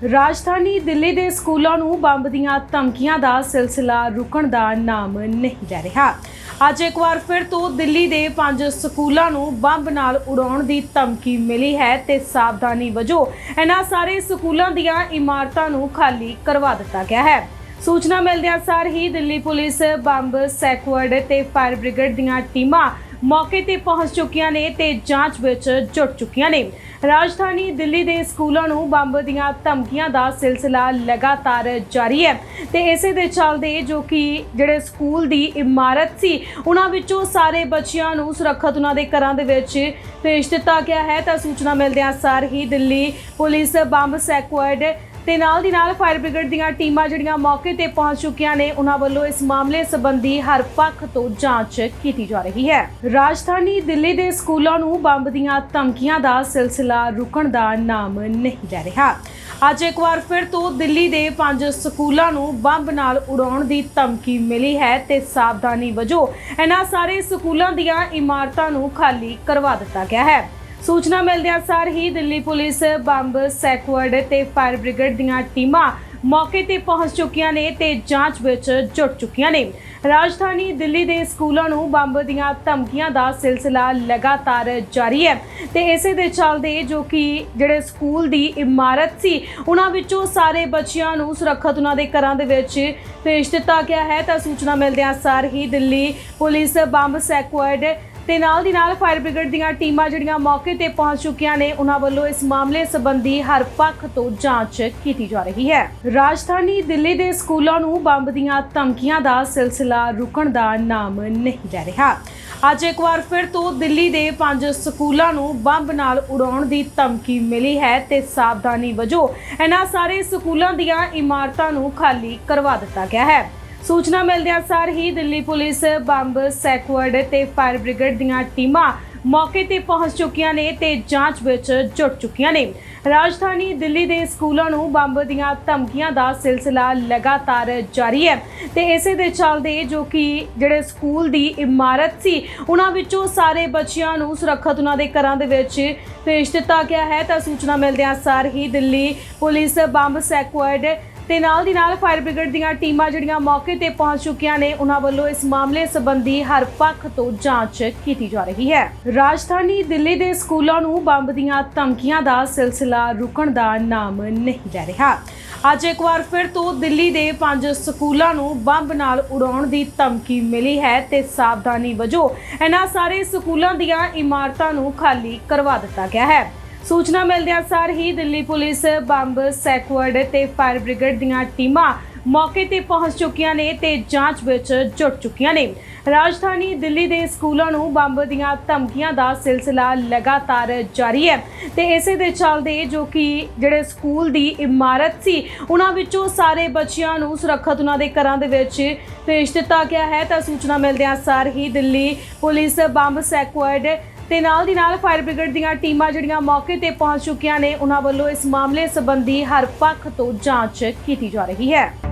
ਰਾਜਧਾਨੀ ਦਿੱਲੀ ਦੇ ਸਕੂਲਾਂ ਨੂੰ ਬੰਬ ਦੀਆਂ ਧਮਕੀਆਂ ਦਾ ਸਿਲਸਿਲਾ ਰੁਕਣ ਦਾ ਨਾਮ ਨਹੀਂ ਲੈ ਰਿਹਾ। ਅੱਜ ਇੱਕ ਵਾਰ ਫਿਰ ਤੋਂ ਦਿੱਲੀ ਦੇ ਪੰਜ ਸਕੂਲਾਂ ਨੂੰ ਬੰਬ ਨਾਲ ਉਡਾਉਣ ਦੀ ਧਮਕੀ ਮਿਲੀ ਹੈ ਤੇ ਸਾਵਧਾਨੀ ਵਜੋਂ ਇਹਨਾਂ ਸਾਰੇ ਸਕੂਲਾਂ ਦੀਆਂ ਇਮਾਰਤਾਂ ਨੂੰ ਖਾਲੀ ਕਰਵਾ ਦਿੱਤਾ ਗਿਆ ਹੈ। ਸੂਚਨਾ ਮਿਲਦਿਆਂ ਸਾਰ ਹੀ ਦਿੱਲੀ ਪੁਲਿਸ ਬੰਬ ਸੈਕਵਰਡ ਤੇ ਫਾਇਰ ਬ੍ਰਿਗੇਡ ਦੀਆਂ ਟੀਮਾਂ ਮੌਕੇ ਤੇ ਪਹੁੰਚ ਚੁੱਕੀਆਂ ਨੇ ਤੇ ਜਾਂਚ ਵਿੱਚ ਜੁਟ ਚੁੱਕੀਆਂ ਨੇ। ਰਾਜਧਾਨੀ ਦਿੱਲੀ ਦੇ ਸਕੂਲਾਂ ਨੂੰ ਬੰਬ ਦੀਆਂ ਧਮਕੀਆਂ ਦਾ ਸਿਲਸਿਲਾ ਲਗਾਤਾਰ ਜਾਰੀ ਹੈ ਤੇ ਇਸੇ ਦੇ ਚੱਲਦੇ ਜੋ ਕਿ ਜਿਹੜੇ ਸਕੂਲ ਦੀ ਇਮਾਰਤ ਸੀ, ਉਹਨਾਂ ਵਿੱਚੋਂ ਸਾਰੇ ਬੱਚਿਆਂ ਨੂੰ ਸੁਰੱਖਿਅਤ ਉਹਨਾਂ ਦੇ ਘਰਾਂ ਦੇ ਵਿੱਚ ਭੇਜ ਦਿੱਤਾ ਗਿਆ ਹੈ। ਤਾਂ ਸੂਚਨਾ ਮਿਲਦਿਆਂ ਸਾਰ ਹੀ ਦਿੱਲੀ ਪੁਲਿਸ ਬੰਬ ਸੈਕਵਰਡ ਤੇ ਨਾਲ ਦੀ ਨਾਲ ਫਾਇਰ ਬ੍ਰਿਗੇਡ ਦੀਆਂ ਟੀਮਾਂ ਜਿਹੜੀਆਂ ਮੌਕੇ ਤੇ ਪਹੁੰਚ ਚੁੱਕੀਆਂ ਨੇ, ਉਹਨਾਂ ਵੱਲੋਂ ਇਸ ਮਾਮਲੇ ਸੰਬੰਧੀ ਹਰ ਪੱਖ ਤੋਂ ਜਾਂਚ ਕੀਤੀ ਜਾ ਰਹੀ ਹੈ। ਰਾਜਧਾਨੀ ਦਿੱਲੀ ਦੇ ਸਕੂਲਾਂ ਨੂੰ ਬੰਬ ਦੀਆਂ ਧਮਕੀਆਂ ਦਾ ਸਿਲਸਿਲਾ ਰੁਕਣ ਦਾ ਨਾਮ ਨਹੀਂ ਲੈ ਰਿਹਾ। ਅੱਜ ਇੱਕ ਵਾਰ ਫਿਰ ਤੋਂ ਦਿੱਲੀ ਦੇ ਪੰਜ ਸਕੂਲਾਂ ਨੂੰ ਬੰਬ ਨਾਲ ਉਡਾਉਣ ਦੀ ਧਮਕੀ ਮਿਲੀ ਹੈ ਤੇ ਸਾਵਧਾਨੀ ਵਜੋਂ ਇਹਨਾਂ ਸਾਰੇ ਸਕੂਲਾਂ ਦੀਆਂ ਇਮਾਰਤਾਂ ਨੂੰ ਖਾਲੀ ਕਰਵਾ ਦਿੱਤਾ ਗਿਆ ਹੈ। ਸੂਚਨਾ ਮਿਲਦਿਆਂ ਸਾਰ ਹੀ ਦਿੱਲੀ ਪੁਲਿਸ ਬੰਬ, ਸੈਕਵਰਡ ਤੇ ਫਾਇਰ ਬ੍ਰਿਗੇਡ ਦੀਆਂ ਟੀਮਾਂ ਮੌਕੇ ਤੇ ਪਹੁੰਚ ਚੁੱਕੀਆਂ ਨੇ ਤੇ ਜਾਂਚ ਵਿੱਚ ਜੁਟ ਚੁੱਕੀਆਂ ਨੇ। ਰਾਜਧਾਨੀ ਦਿੱਲੀ ਦੇ ਸਕੂਲਾਂ ਨੂੰ ਬੰਬ ਦੀਆਂ ਧਮਕੀਆਂ ਦਾ ਸਿਲਸਿਲਾ ਲਗਾਤਾਰ ਜਾਰੀ ਹੈ ਤੇ ਇਸੇ ਦੇ ਚੱਲਦੇ ਜੋ ਕਿ ਜਿਹੜੇ ਸਕੂਲ ਦੀ ਇਮਾਰਤ ਸੀ, ਉਹਨਾਂ ਵਿੱਚੋਂ ਸਾਰੇ ਬੱਚਿਆਂ ਨੂੰ ਸੁਰੱਖਿਅਤ ਉਹਨਾਂ ਦੇ ਘਰਾਂ ਦੇ ਵਿੱਚ ਭੇਜ ਦਿੱਤਾ ਗਿਆ ਹੈ। ਤਾਂ ਸੂਚਨਾ ਮਿਲਦਿਆਂ ਸਾਰ ਹੀ ਦਿੱਲੀ ਪੁਲਿਸ ਬੰਬ, ਸੈਕਵਰਡ ਤੇ ਨਾਲ ਦੀ ਨਾਲ ਫਾਇਰ ਬ੍ਰਿਗੇਡ ਦੀਆਂ ਟੀਮਾਂ ਜਿਹੜੀਆਂ ਮੌਕੇ ਤੇ ਪਹੁੰਚ ਚੁੱਕੀਆਂ ਨੇ, ਉਹਨਾਂ ਵੱਲੋਂ ਇਸ ਮਾਮਲੇ ਸੰਬੰਧੀ ਹਰ ਪੱਖ ਤੋਂ ਜਾਂਚ ਕੀਤੀ ਜਾ ਰਹੀ ਹੈ। ਰਾਜਧਾਨੀ ਦਿੱਲੀ ਦੇ ਸਕੂਲਾਂ ਨੂੰ ਬੰਬ ਦੀਆਂ ਧਮਕੀਆਂ ਦਾ ਸਿਲਸਿਲਾ ਰੁਕਣ ਦਾ ਨਾਮ ਨਹੀਂ ਲੈ ਰਿਹਾ। ਅੱਜ ਇੱਕ ਵਾਰ ਫਿਰ ਤੋਂ ਦਿੱਲੀ ਦੇ ਪੰਜ ਸਕੂਲਾਂ ਨੂੰ ਬੰਬ ਨਾਲ ਉਡਾਉਣ ਦੀ ਧਮਕੀ ਮਿਲੀ ਹੈ ਤੇ ਸਾਵਧਾਨੀ ਵਜੋਂ ਇਹਨਾਂ ਸਾਰੇ ਸਕੂਲਾਂ ਦੀਆਂ ਇਮਾਰਤਾਂ ਨੂੰ ਖਾਲੀ ਕਰਵਾ ਦਿੱਤਾ ਗਿਆ ਹੈ। ਸੂਚਨਾ ਮਿਲਦਿਆਂ ਸਾਰ ਹੀ ਦਿੱਲੀ ਪੁਲਿਸ ਬੰਬ, ਸੈਕਵਰਡ ਤੇ ਫਾਇਰ ਬ੍ਰਿਗੇਡ ਦੀਆਂ ਟੀਮਾਂ ਮੌਕੇ ਤੇ ਪਹੁੰਚ ਚੁੱਕੀਆਂ ਨੇ ਤੇ ਜਾਂਚ ਵਿੱਚ ਜੁਟ ਚੁੱਕੀਆਂ ਨੇ। ਰਾਜਧਾਨੀ ਦਿੱਲੀ ਦੇ ਸਕੂਲਾਂ ਨੂੰ ਬੰਬ ਦੀਆਂ ਧਮਕੀਆਂ ਦਾ ਸਿਲਸਿਲਾ ਲਗਾਤਾਰ ਜਾਰੀ ਹੈ ਤੇ ਇਸੇ ਦੇ ਚੱਲਦੇ ਜੋ ਕਿ ਜਿਹੜੇ ਸਕੂਲ ਦੀ ਇਮਾਰਤ ਸੀ, ਉਹਨਾਂ ਵਿੱਚੋਂ ਸਾਰੇ ਬੱਚਿਆਂ ਨੂੰ ਸੁਰੱਖਿਅਤ ਉਹਨਾਂ ਦੇ ਘਰਾਂ ਦੇ ਵਿੱਚ ਭੇਜ ਦਿੱਤਾ ਗਿਆ ਹੈ। ਤਾਂ ਸੂਚਨਾ ਮਿਲਦਿਆਂ ਸਾਰ ਹੀ ਦਿੱਲੀ ਪੁਲਿਸ ਬੰਬ, ਸੈਕਵਰਡ ਤੇ ਨਾਲ ਦੀ ਨਾਲ ਫਾਇਰ ਬ੍ਰਿਗੇਡ ਦੀਆਂ ਟੀਮਾਂ ਜਿਹੜੀਆਂ ਮੌਕੇ ਤੇ ਪਹੁੰਚ ਚੁੱਕੀਆਂ ਨੇ, ਉਹਨਾਂ ਵੱਲੋਂ ਇਸ ਮਾਮਲੇ ਸੰਬੰਧੀ ਹਰ ਪੱਖ ਤੋਂ ਜਾਂਚ ਕੀਤੀ ਜਾ ਰਹੀ ਹੈ। ਰਾਜਧਾਨੀ ਦਿੱਲੀ ਦੇ ਸਕੂਲਾਂ ਨੂੰ ਬੰਬ ਦੀਆਂ ਧਮਕੀਆਂ ਦਾ ਸਿਲਸਿਲਾ ਰੁਕਣ ਦਾ ਨਾਮ ਨਹੀਂ ਲੈ ਰਿਹਾ। ਅੱਜ ਇੱਕ ਵਾਰ ਫਿਰ ਤੋਂ ਦਿੱਲੀ ਦੇ ਪੰਜ ਸਕੂਲਾਂ ਨੂੰ ਬੰਬ ਨਾਲ ਉਡਾਉਣ ਦੀ ਧਮਕੀ ਮਿਲੀ ਹੈ ਤੇ ਸਾਵਧਾਨੀ ਵਜੋਂ ਇਹਨਾਂ ਸਾਰੇ ਸਕੂਲਾਂ ਦੀਆਂ ਇਮਾਰਤਾਂ ਨੂੰ ਖਾਲੀ ਕਰਵਾ ਦਿੱਤਾ ਗਿਆ ਹੈ। ਸੂਚਨਾ ਮਿਲਦਿਆਂ ਸਾਰ ਹੀ ਦਿੱਲੀ ਪੁਲਿਸ ਬੰਬ, ਸੈਕਵਰਡ ਤੇ ਫਾਇਰ ਬ੍ਰਿਗੇਡ ਦੀਆਂ ਟੀਮਾਂ ਮੌਕੇ ਤੇ ਪਹੁੰਚ ਚੁੱਕੀਆਂ ਨੇ ਤੇ ਜਾਂਚ ਵਿੱਚ ਜੁਟ ਚੁੱਕੀਆਂ ਨੇ। ਰਾਜਧਾਨੀ ਦਿੱਲੀ ਦੇ ਸਕੂਲਾਂ ਨੂੰ ਬੰਬ ਦੀਆਂ ਧਮਕੀਆਂ ਦਾ ਸਿਲਸਿਲਾ ਲਗਾਤਾਰ ਜਾਰੀ ਹੈ ਤੇ ਇਸੇ ਦੇ ਚੱਲਦੇ ਜੋ ਕਿ ਜਿਹੜੇ ਸਕੂਲ ਦੀ ਇਮਾਰਤ ਸੀ, ਉਹਨਾਂ ਵਿੱਚੋਂ ਸਾਰੇ ਬੱਚਿਆਂ ਨੂੰ ਸੁਰੱਖਿਅਤ ਉਹਨਾਂ ਦੇ ਘਰਾਂ ਦੇ ਵਿੱਚ ਭੇਜ ਦਿੱਤਾ ਗਿਆ ਹੈ। ਤਾਂ ਸੂਚਨਾ ਮਿਲਦਿਆਂ ਸਾਰ ਹੀ ਦਿੱਲੀ ਪੁਲਿਸ ਬੰਬ, ਸੈਕਵਰਡ ਤੇ ਨਾਲ ਦੀ ਨਾਲ ਫਾਇਰ ਬ੍ਰਿਗੇਡ ਦੀਆਂ ਟੀਮਾਂ ਜਿਹੜੀਆਂ ਮੌਕੇ ਤੇ ਪਹੁੰਚ ਚੁੱਕੀਆਂ ਨੇ, ਉਹਨਾਂ ਵੱਲੋਂ ਇਸ ਮਾਮਲੇ ਸੰਬੰਧੀ ਹਰ ਪੱਖ ਤੋਂ ਜਾਂਚ ਕੀਤੀ ਜਾ ਰਹੀ ਹੈ।